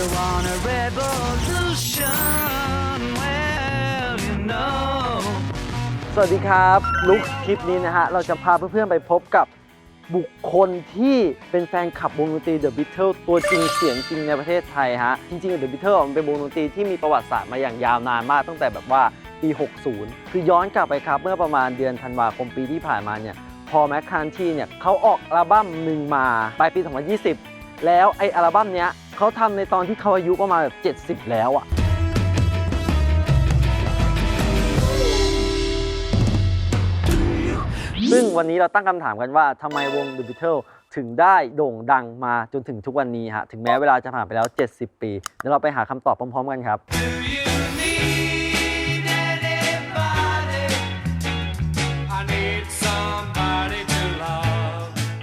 you want a revolution? Well, you know. สวัสดีครับลุกคลิปนี้นะฮะ เราจะพาเพื่อนๆไปพบกับบุคคลที่เป็นแฟนคลับวงดนตรี The Beatles ตัวจริงเสียงจริงในประเทศไทยฮะ จริงๆ The Beatles มันเป็นวงดนตรีที่มีประวัติศาสตร์มาอย่างยาวนานมากตั้งแต่แบบว่าปี 60 คือย้อนกลับไปครับ เมื่อประมาณเดือนธันวาคมปีที่ผ่านมาเนี่ยพอแมคคานทีเนี่ยเขาออกอัลบั้มหนึ่งมาปลายปี 2020 แล้วไออัลบั้มเนี้ย เขาทำในตอนที่เขาอายุประมาณแบบ 70 แล้วอะซึ่งวันนี้เราตั้งคำถามกันว่าทำไมวง The Beatles ถึงได้โด่งดังมาจนถึงทุกวันนี้ฮะ ถึงแม้เวลาจะผ่านไปแล้ว 70 ปีเดี๋ยวเราไปหาคำตอบพร้อมๆกันครับ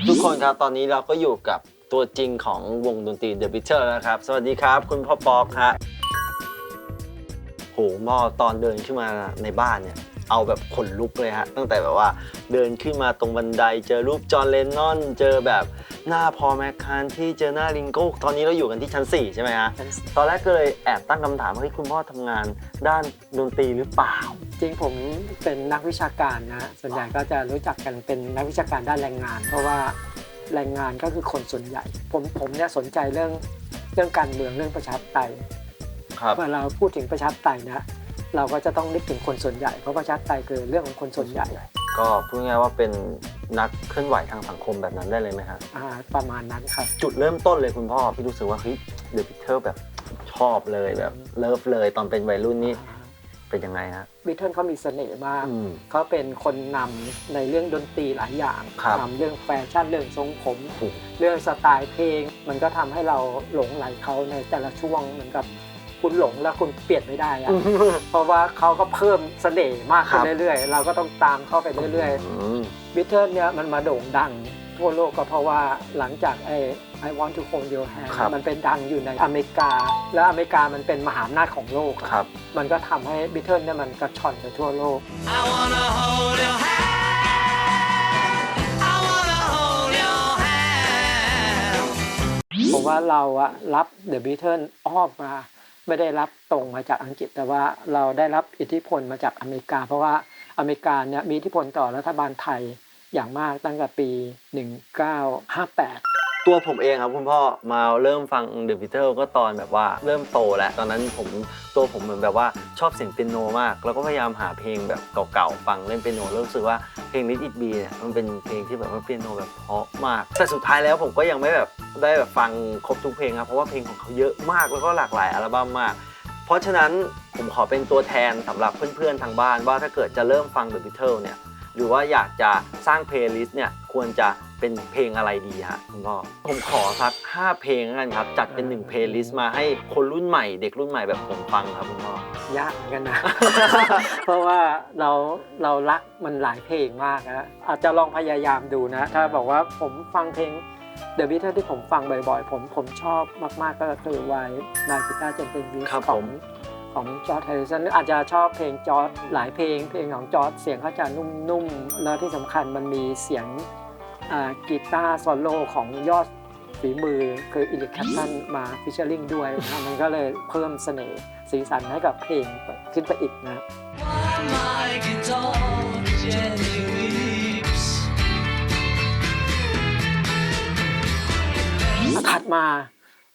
ทุกคนครับ ตอนนี้เราก็อยู่กับ ตัวจริงของวงดนตรี The Beatles นะครับ สวัสดีครับคุณพ่อป๊อกฮะโหมอตอนเดินขึ้นมาในบ้านเนี่ย เอาแบบขนลุกเลยฮะ ตั้งแต่แบบว่าเดินขึ้นมาตรงบันได เจอรูปจอห์นเลนนอน เจอแบบหน้าพอแมคคานที่เจอหน้าลิงโก้ตอนนี้เราอยู่กันที่ชั้น 4 ใช่ไหมฮะ ตอนแรกก็เลยแอบตั้งคำถามว่าคุณพ่อทำงานด้านดนตรีหรือเปล่า จริงผมเป็นนักวิชาการนะ ส่วนใหญ่ก็จะรู้จักกันเป็นนักวิชาการด้านแรงงาน เพราะว่า แรงงานก็คือคนส่วนใหญ่ ผมผมเนี่ยสนใจเรื่องเรื่องการเมืองเรื่องประชาธิปไตยครับเมื่อเราพูดถึงประชาธิปไตยนะเราก็จะต้องนึกถึงคนส่วนใหญ่เพราะประชาธิปไตยคือเรื่องของคนส่วนใหญ่ ก็พูดง่ายๆว่าเป็นนักเคลื่อนไหวทางสังคมแบบนั้นได้เลยไหมฮะอ่าประมาณนั้นครับจุดเริ่มต้นเลยคุณพ่อที่รู้สึกว่าเฮ้ยเดอะพิเทอร์แบบชอบเลยแบบเลิฟเลยตอนเป็นวัยรุ่นนี่ เป็นยังไงฮะบิทเทิลเขามีเสน่ห์มาก อืม เขาเป็นคนนำในเรื่องดนตรีหลายอย่างครับนำเรื่องแฟชั่นเรื่องทรงผม โอ้โห เรื่องสไตล์เพลง มันก็ทำให้เราหลงไหลเขาในแต่ละช่วงเหมือนกับคุณหลงแล้วคุณเปลี่ยนไม่ได้อะเพราะว่าเขาก็เพิ่มเสน่ห์มากขึ้นเรื่อยๆ เราก็ต้องตามเข้าไปเรื่อยมๆบิทเทิลเนี่ยมันมาโด่งดัง ทั่วโลกก็เพราะว่าหลังจากไอ้ I want to hold your hand ครับ มันเป็นดังอยู่ในอเมริกา และอเมริกามันเป็นมหาอำนาจของโลกอะครับ มันก็ทำให้บิทเทิลเนี่ยมันกระชอนไปทั่วโลก I wanna hold your hand. I wanna hold your hand. ผมว่าเราอะรับ The Beatles อ้อมมา ไม่ได้รับตรงมาจากอังกฤษ แต่ว่าเราได้รับอิทธิพลมาจากอเมริกา เพราะว่าอเมริกาเนี่ยมีอิทธิพลต่อรัฐบาลไทย อย่างมากตั้งแต่ปี 1958ตัวผมเองครับคุณพ่อมาเริ่มฟังเดอะพิเทอร์ก็ตอนแบบว่าเริ่มโตแล้ว ตอนนั้นผมตัวผมเหมือนแบบว่าชอบเสียงเปียโนมาก แล้วก็พยายามหาเพลงแบบเก่าๆฟังเล่นเปียโนแล้วรู้สึกว่าเพลง Let It Be เนี่ยมันเป็นเพลงที่แบบว่าเปียโนแบบเพราะมาก แต่สุดท้ายแล้วผมก็ยังไม่แบบได้แบบฟังครบทุกเพลงครับเพราะว่าเพลงของเขาเยอะมากแล้วก็หลากหลายอัลบั้มมาก เพราะฉะนั้นผมขอเป็นตัวแทนสำหรับเพื่อนๆทางบ้านว่าถ้าเกิดจะเริ่มฟัง The Beatles เนี่ย หรือว่าอยากจะสร้างเพลย์ลิสต์เนี่ยควรจะเป็นเพลงอะไรดีฮะคุณพ่อผมขอสัก 5 เพลงแล้วกันครับ จัดเป็น1เพลย์ลิสต์มาให้คนรุ่นใหม่ เด็กรุ่นใหม่แบบผมฟังครับคุณพ่อยากเหมือนกันนะ เพราะว่าเราเรารักมันหลายเพลงมากนะอาจจะลองพยายามดูนะ ถ้าบอกว่าผมฟังเพลง The Beatles ที่ผมฟังบ่อยๆ ผมผมชอบมากๆก็คือวายนากิตาเจนเตนวิสครับขผองม ของจอร์ดแฮริสันอาจจะชอบเพลงจอร์ดหลายเพลง เพลงของจอร์ดเสียงเขาจะนุ่มๆ แล้วที่สำคัญมันมีเสียงกีตาร์โซโล่ของยอดฝีมือคืออิลิคแคปตันมาฟิชเชอร์ลิงด้วยนะมันก็เลยเพิ่มเสน่ห์สีสันให้กับเพลงขึ้นไปอีกนะ ถัดมา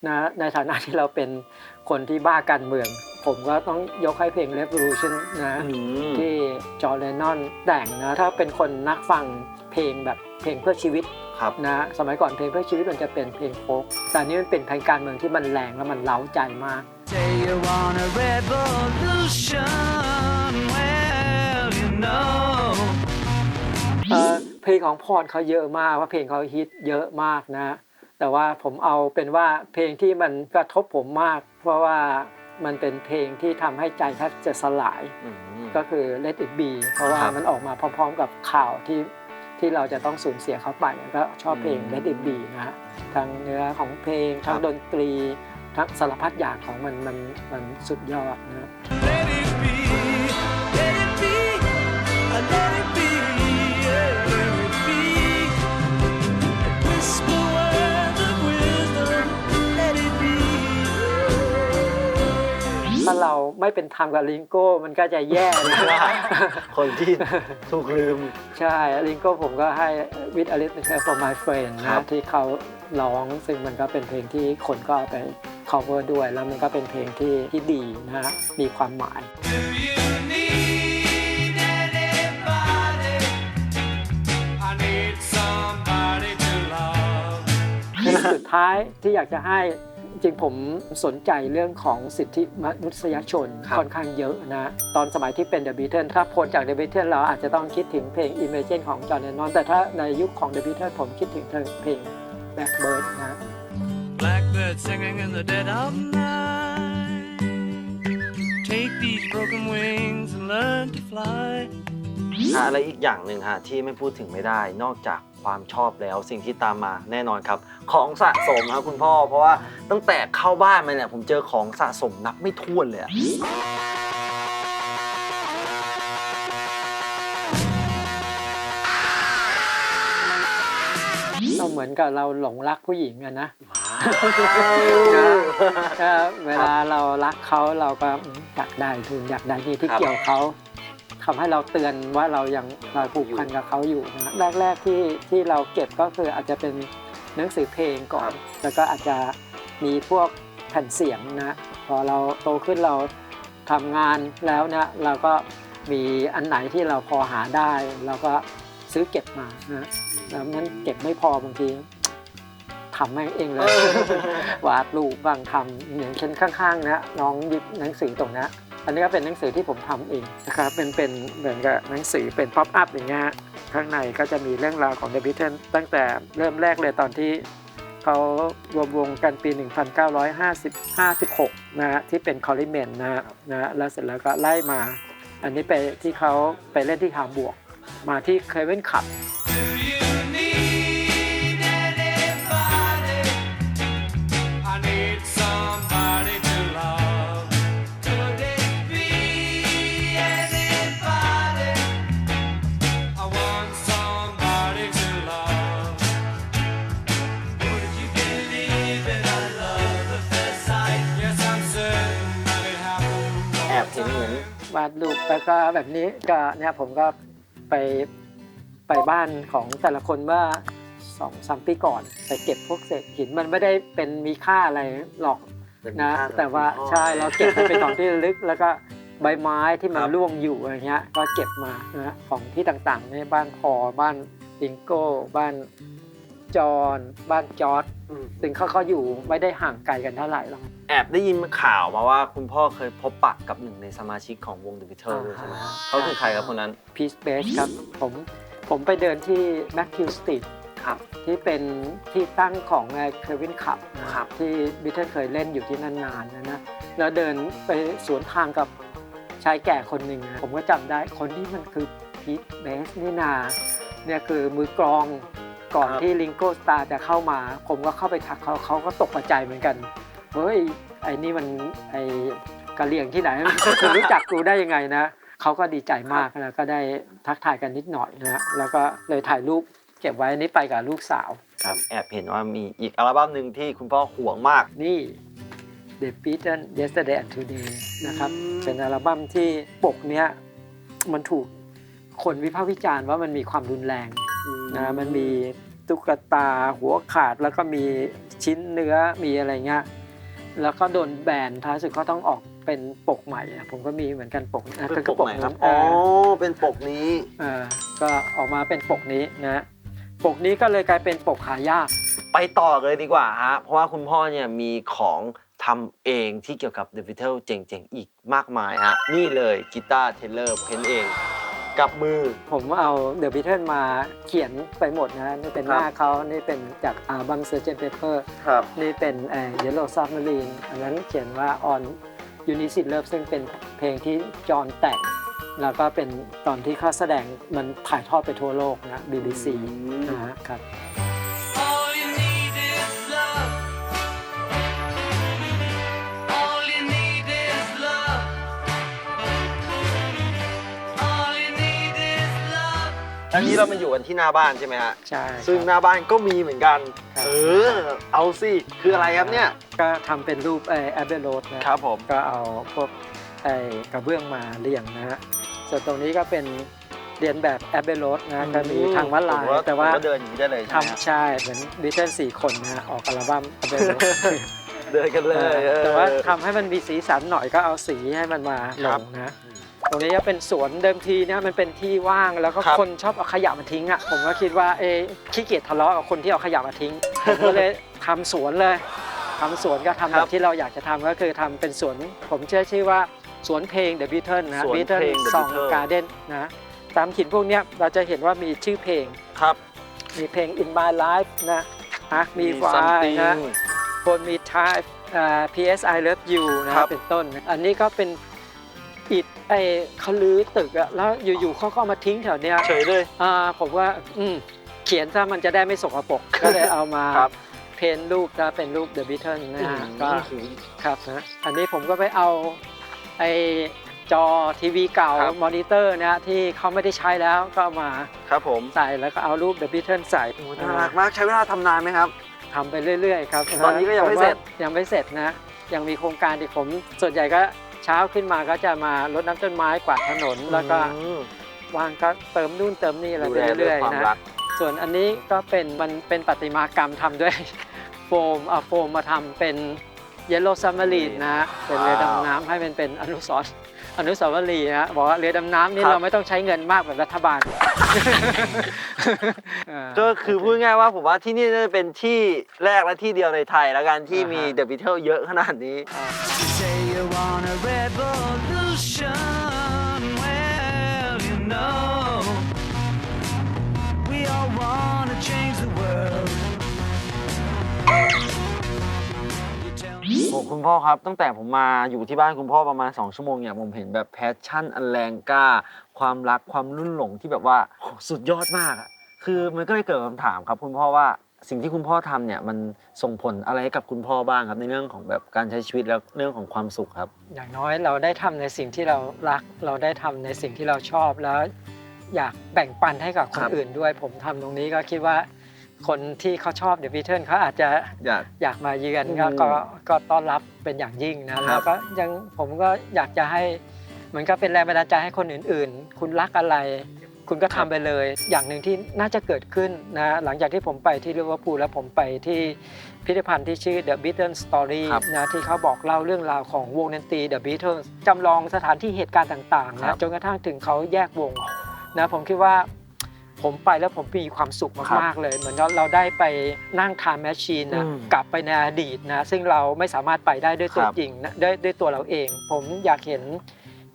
นะในฐานะที่เราเป็นคนที่บ้าการเมือง ผมก็ต้องยกให้เพลง Revolution นะอืมที่จอร์แดนนอนแต่งนะ ถ้าเป็นคนนักฟังเพลงแบบเพลงเพื่อชีวิตครับนะสมัยก่อนเพลงเพื่อชีวิตมันจะเป็นเพลงโฟกแต่อันนี้มันเป็นเพลงการเมืองที่มันแรงและมันเล้าใจมาก Say you want a revolution. Well, you know. เอ่อเพลงของพรเขาเยอะมากว่าเพลงเขาฮิตเยอะมากนะ แต่ว่าผมเอาเป็นว่าเพลงที่มันกระทบผมมาก เพราะว่า มันเป็นเพลงที่ทำให้ใจแทบจะสลาย อืม ก็คือ Let It Be เพราะว่าครับ มันออกมาพร้อม ๆ กับข่าวที่ที่เราจะต้องสูญเสียเขาไปก็ชอบเพลงอืม Let It Be นะฮะทั้งเนื้อของเพลง ทั้งครับดนตรี ทั้งสารพัดอย่างของมันมันมันสุดยอดนะาเราไม่เป็นธรรมกับลิงโก้ มันก็จะแย่นะคนที่ถูกลืม ใช่ลิงโก้ผมก็ให้ with a little help from my friend ครันะบที่เขาร้องซึ่งมันก็เป็นเพลงที่คนก็เอาไป cover ด้วย แล้วมันก็เป็นเพลงที่ที่ดีนะฮะมีความหมาย Do you need anybody? I need somebody to love. เพลงสุดท้ายที่อยากจะให้จ ริงผมสนใจเรื่องของสิทธิมนุษยชนครับค่อนข้างเยอะนะ ตอนสมัยที่เป็น The Beatles ถ้าพ้นจาก The Beatles เราอาจจะต้องคิดถึงเพลง Imagine ของ John Lennon แต่ถ้าในยุคของ The Beatles ผมคิดถึงเพลง Blackbird นะ Blackbird singing in the dead of night. Take these broken wings and learn to fly. ฮะและอีกอย่างหนึ่งฮะที่ไม่พูดถึงไม่ได้นอกจาก ความชอบแล้วสิ่งที่ตามมาแน่นอนครับ ของสะสมครับคุณพ่อ เพราะว่าตั้งแต่เข้าบ้านมาเนี่ยผมเจอของสะสมนับไม่ถ้วนเลยอะก็เหมือนกับเราหลงรักผู้หญิงอะนะก็เวลาเรารักเขาเราก็อยากได้ทุนอยากได้นี่ที่ครับเกี่ยวเขา ทำให้เราเตือนว่าเรายังเราผูกพันกับเขาอยู่นะแรกๆที่ที่เราเก็บก็คืออาจจะเป็นหนังสือเพลงก่อน แล้วก็อาจจะมีพวกแผ่นเสียงนะพอเราโตขึ้นเราทำงานแล้วเนี่ยเราก็มีอันไหนที่เราพอหาได้เราก็ซื้อเก็บมานะแล้วนั้นเก็บไม่พอบางทีทำแม่งเองเลยวาดรูปบางทำอย่างเช่นข้างๆนะน้องหยิบหนังสือตรงนี้ อันนี้ก็เป็นหนังสือที่ผมทำเองนะครับเป็นเป็นเหมือนกับหนังสือเป็นป๊อปอัพอย่างเงี้ยข้างในก็จะมีเรื่องราวของเดบิทเทนตั้งแต่เริ่มแรกเลยตอนที่เขารวมวงกันปี 1956 นะฮะที่เป็นคอริเมนนะฮะนะฮะแล้วเสร็จแล้วก็ไล่มา อันนี้ไปที่เขาไปเล่นที่ฮาบวก มาที่เคเวนขับ แอบเห็นเหมือนวาดรูปแล้วก็แบบนี้ก็เนี่ยผมก็ไปไปบ้านของแต่ละคนว่าสองสามปีก่อนไปเก็บพวกเศษหินมันไม่ได้เป็นมีค่าอะไรหรอกเป็นนะ ภพแต่ว่าคุณพ่อใช่เราเก็บมันเป็นของที่ระลึก แล้วก็ใบไม้ที่มันครับร่วงอยู่อะไรเงี้ย ก็เก็บมานะของที่ต่างๆในบ้านพอบ้านลิงโก้บ้าน จอห์นบ้านจอร์ดอืมซึ่งเขาเขาอยู่ไม่ได้ห่างไกลกันเท่าไหร่หรอกแอบได้ยินข่าวมาว่าคุณพ่อเคยพบปะกับหนึ่งในสมาชิกของวง The Beatles ด้วยใช่ไหมครับอ่าเขาคือใครครับคนนั้นพีซเบสครับผมผมไปเดินที่แมคคิวสตรีทครับที่เป็นที่ตั้งของเควินขับนะครับที่บิทเทิลเคยเล่นอยู่ที่นั่นนานนะนะแล้วเดินไปสวนทางกับชายแก่คนหนึ่งนะผมก็จำได้คนที่มันคือพีทเบสนี่นาเนี่ยคือมือกลอง ก่อนครับ ที่ลิงโกสตาร์จะเข้ามา ผมก็เข้าไปทักเขาเขาก็ตกใจเหมือนกัน เฮ้ย ไอ้นี่มันไอ้กะเหลี่ยงที่ไหน คุณรู้จักกูได้ยังไงนะ เขาก็ดีใจมากแล้วก็ได้ทักทายกันนิดหน่อยนะแล้วก็เลยถ่ายรูปเก็บไว้อันนี้ไปกับลูกสาว ครับแอบเห็นว่ามีอีกอัลบั้มหนึ่งที่คุณพ่อห่วงมาก นี่ The Beatles Yesterday and Today นะครับ อืม เป็นอัลบั้มที่ปกเนี้ยมันถูกคนวิพากษ์วิจารณ์ว่ามันมีความรุนแรง นะมันมีตุ๊กตาหัวขาดแล้วก็มีชิ้นเนื้อมีอะไรเงี้ยแล้วก็โดนแบนท้ายสุดก็ต้องออกเป็นปกใหม่อะผมก็มีเหมือนกันปกนะเป็นก็ปกไหนครับเออ๋ออเป็นปกนี้เออก็ออกมาเป็นปกนี้นะปกนี้ก็เลยกลายเป็นปกหายาก ไปต่อเลยดีกว่าฮะเพราะว่าคุณพ่อเนี่ยมีของทำเองที่เกี่ยวกับ The Beatles เจ๋งๆ อีกมากมายฮะนี่เลยกีตาร์เทเลอร์เพ้นเอง กับมือ ผมเอาเดอะบิทเทิลมาเขียนไปหมดนะ นี่เป็นครับหน้าเขานี่เป็นจากอัลบั้มเซอร์เจนเปเปอร์ครับนี่เป็นเอ่อ Yellow Submarine อันนั้นเขียนว่า on Unison Love ซึ่งเป็นเพลงที่จอห์นแต่งแล้วก็เป็นตอนที่เขาแสดงมันถ่ายทอดไปทั่วโลกนะ BBC นะฮะครับ อันนี้เรามันอยู่กันที่หน้าบ้านใช่ไหมฮะ ใช่ซึ่งหครับน้าบ้านก็มีเหมือนกันครับเออ เอาสิ คืออะไรครับเนี่ย ก็ทำเป็นรูปไอ้แอปเปิลโรดนะครับผม ก็เอาพวกไอ้กระเบื้องมาเรียงนะฮะ ส่วนตรงนี้ก็เป็นเรียนแบบแอปเปิลโรดนะ ก็มีทางวัดลายผมแต่ว่าผมก็เดินอย่างนี้ได้เลยใช่ไหมฮะทำใช่ เหมือนบิทเทิลสี่คนนะฮะออกอัลบั้มแอปเปิลโรดเดินกันเลยเออแต่ว่าทำให้มันมีสีสันหน่อยก็เอาสีให้มันมาลครับงนะ ตรงนี้จะเป็นสวนเดิมทีเนี่ยมันเป็นที่ว่างแล้วก็ครับ คนชอบเอาขยะมาทิ้งอะผมก็คิดว่าเอะขี้เกียจทะเลาะกับคนที่เอาขยะมาทิ้ง ผมก็เลยทำสวนเลยทำสวนก็ทำคแบรับบที่เราอยากจะทำก็คือทำเป็นสวน ผมเชื่อชื่อว่าสวนเพลง The Beatles นะ สวน Beatles เพลง The Song Beatles Garden นะตามหินพวกเนี้ยเราจะเห็นว่ามีชื่อเพลง ครับ มีเพลง In My Life นะฮักมีไฟ something นะ คนมี type อ่า PS I Love You นะคครัรับบเป็นต้น อันนี้ก็เป็น อิฐไอเขาลื้อตึกอะแล้วอยู่ๆเขาก็เอามาทิ้งแถวเนี้ยเฉยเลย อ่าผมว่าอืมเขียนซะมันจะได้ไม่สกปรก ก็เลยเอามาครับ เพ้นรูปนะเป็นรูป The Beatles นะฮะก็อืมครับนะอันนี้ผมก็ไปเอาไอจอทีวีเก่า ครับ มอนิเตอร์นะที่เขาไม่ได้ใช้แล้วก็เอามาครับผมใส่แล้วก็เอารูป The Beatles ใส่น่ารักมากใช้เวลาทำนานไหมครับ ทำไปเรื่อยๆครับตอนนี้ก็ยังไม่เสร็จ ผว่ายังไม่เสร็จนะ ยังมีโครงการที่ผมส่วนใหญ่ก็ เช้าขึ้นมาก็จะมารดน้ำต้นไม้กวาดถนน แล้วก็อืมวางก็เติมนู่นเติมนี่อะไรดูไปแลด้วยเรื่อยความๆนะรักส่วนอันนี้ก็เป็นมันเป็นประติมากรรมทำด้วยโฟมเอาโฟมมาทำเป็นเยลโลซัมมารีนนะฮะเป็นเรือดำน้ำให้มันเป็นอนุสรณ์อนุสาวรีย์นะฮะบอกว่าเรือดำน้ำนี่ครับเราไม่ต้องใช้เงินมากแบบรัฐบาลก็คือพูดง่ายๆว่าผมว่าที่นี่น่าจะเป็นที่แรกและที่เดียวในไทย แล้วกันที่มีอ่าฮะ The Beatles เยอะขนาดนี้ Say you want a revolution. Well, you know, we all want to change the world. โอ้คุณพ่อครับ ตั้งแต่ผมมาอยู่ที่บ้านคุณพ่อประมาณ 2 ชั่วโมงเนี่ยผมเห็นแบบแพชชั่นอันแรงกล้า ความรักความรุ่นหลงที่แบบว่าโหสุดยอดมากอะคือมันก็เลยเกิดคำถามครับ คุณพ่อว่า สิ่งที่คุณพ่อทำเนี่ยมันส่งผลอะไรให้กับคุณพ่อบ้างครับในเรื่องของแบบการใช้ชีวิตแล้วเรื่องของความสุขครับ อย่างน้อยเราได้ทำในสิ่งที่เรารัก เราได้ทำในสิ่งที่เราชอบแล้ว อยากแบ่งปันให้กับคคนรับ อื่นด้วย ผมทำตรงนี้ก็คิดว่า คนที่เขาชอบเดอะบีเทิลเขาอาจจะอยาก อยากมาเยือนก็อืมก็ก็ต้อนรับเป็นอย่างยิ่งนะครัแล้วบก็ยังผมก็อยากจะให้เหมือนกับเป็นแรงบันดาลใจให้คนอื่นๆ คุณรักอะไร คุณก็ทำไปเลย อย่างหนึ่งที่น่าจะเกิดขึ้นนะหลังจากที่ผมไปที่ลิเวอร์พูลแล้วผมไปที่พิพิธภัณฑ์ที่ชื่อ The Beatles Story ครับนะที่เขาบอกเล่าเรื่องราวของวงดนตรี The Beatles จำลองสถานที่เหตุการณ์ต่างๆครันะบจนกระทั่งถึงเขาแยกวงนะผมคิดว่าผมไปแล้วผมมีความสุขครับมากๆเลย เหมือนเราเราได้ไปนั่งทานแมชชีนนะอืมกลับไปในอดีตนะซึ่งเราไม่สามารถไปได้ด้วยตัวครับจริงนะด้วยด้วยตัวเราเอง ผมอยากเห็น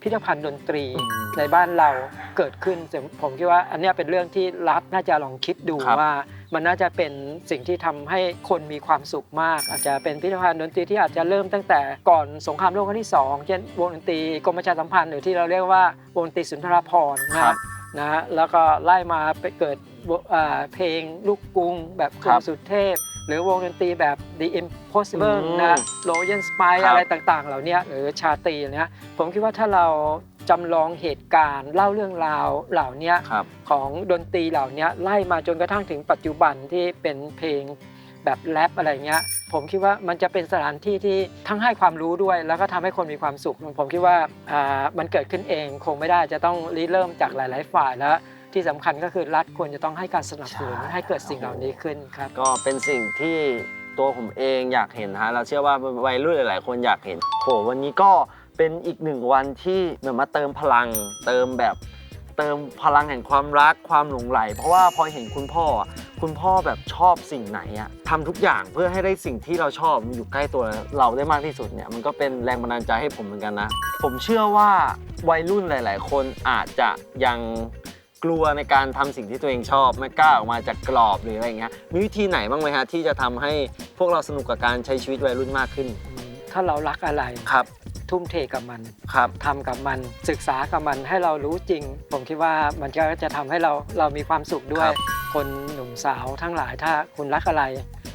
พิพิธภัณฑ์ดนตรีอืมในบ้านเราเกิดขึ้นซึ่งผมคิดว่าอันเนี้ยเป็นเรื่องที่รัฐน่าจะลองคิดดูครับว่า มันน่าจะเป็นสิ่งที่ทำให้คนมีความสุขมาก อาจจะเป็นพิพิธภัณฑ์ดนตรีที่อาจจะเริ่มตั้งแต่ก่อนสงครามโลกครั้งที่สองเช่นวงดนตรีกรมประชาสัมพันธ์หรือที่เราเรียกว่าวงดนตรีสุนทรภรณ์นะครัฮะบนะฮะแล้วก็ไล่มาไปเกิดวอ่าเพลงลูกกรุงแบบกรุครังบสุเทพ หรือวงดนตรีแบบ The Impossible อืมนะโ y ย n สปายครับอะไรต่างๆ เหล่าเนี้ยหรือชาตรีเนี่ยผมคิดว่าถ้าเราจำลองเหตุการณ์เล่าเรื่องราวเหล่าเนี้ยครับของดนตรีเหล่านี้ไล่มาจนกระทั่งถึงปัจจุบันที่เป็นเพลงแบบแรปอะไรเงี้ยผมคิดว่ามันจะเป็นสถานที่ที่ทั้งให้ความรู้ด้วย แล้วก็ทำให้คนมีความสุข ผมคิดว่าอ่ามันเกิดขึ้นเองคงไม่ได้จะต้องริเริ่มจากหลาย ๆ ฝ่ายแล้ว ที่สำคัญก็คือรัฐควรจะต้องให้การสนับสนุนใช่ให้เกิดสิ่งเหล่านี้ขึ้นครับ ก็เป็นสิ่งที่ตัวผมเองอยากเห็นนะฮะเราเชื่อว่าวัยรุ่นหลาย ๆ คนอยากเห็นโหวันนี้ก็เป็นอีกหนึ่งวันที่เหมือนมาเติมพลัง เติมแบบเติมพลังแห่งความรักความหลงไหล เพราะว่าพอเห็นคุณพ่ออะคุณพ่อแบบชอบสิ่งไหนอะทำทุกอย่างเพื่อให้ได้สิ่งที่เราชอบมันอยู่ใกล้ตัวเราได้มากที่สุดเนี่ยมันก็เป็นแรงบันดาลใจให้ผมเหมือนกันนะ ผมเชื่อว่าวัยรุ่นหลาย ๆ คนอาจจะยัง กลัวในการทำสิ่งที่ตัวเองชอบไม่กล้าออกมาจากกรอบหรืออะไรอย่างเงี้ยมีวิธีไหนบ้างไหมฮะที่จะทำให้พวกเราสนุกกับการใช้ชีวิตวัยรุ่นมากขึ้นถ้าเรารักอะไร ครับทุ่มเทกับมันครับ ทำกับมันศึกษากับมันให้เรารู้จริง ผมคิดว่ามันก็จะทำให้เราเรามีความสุขด้วคยรับ คนหนุ่มสาวทั้งหลายถ้าคุณรักอะไร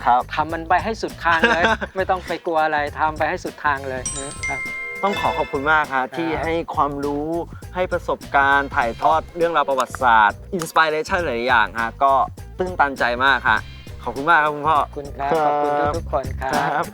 ครับ ทำมันไปให้สุดทางเลย ไม่ต้องไปกลัวอะไรทำไปให้สุดทางเลยนะครับ ต้องขอขอบคุณมากครับที่ให้ความรู้ให้ประสบการณ์ถ่ายทอดเรื่องราวประวัติศาสตร์อินสปิเรชันหลายๆอย่างฮะก็ตื้นตันใจมากฮะขอบคุณมากครับคุณพ่อขอบคุณครับขอบคุณทุกๆคนครัครับบ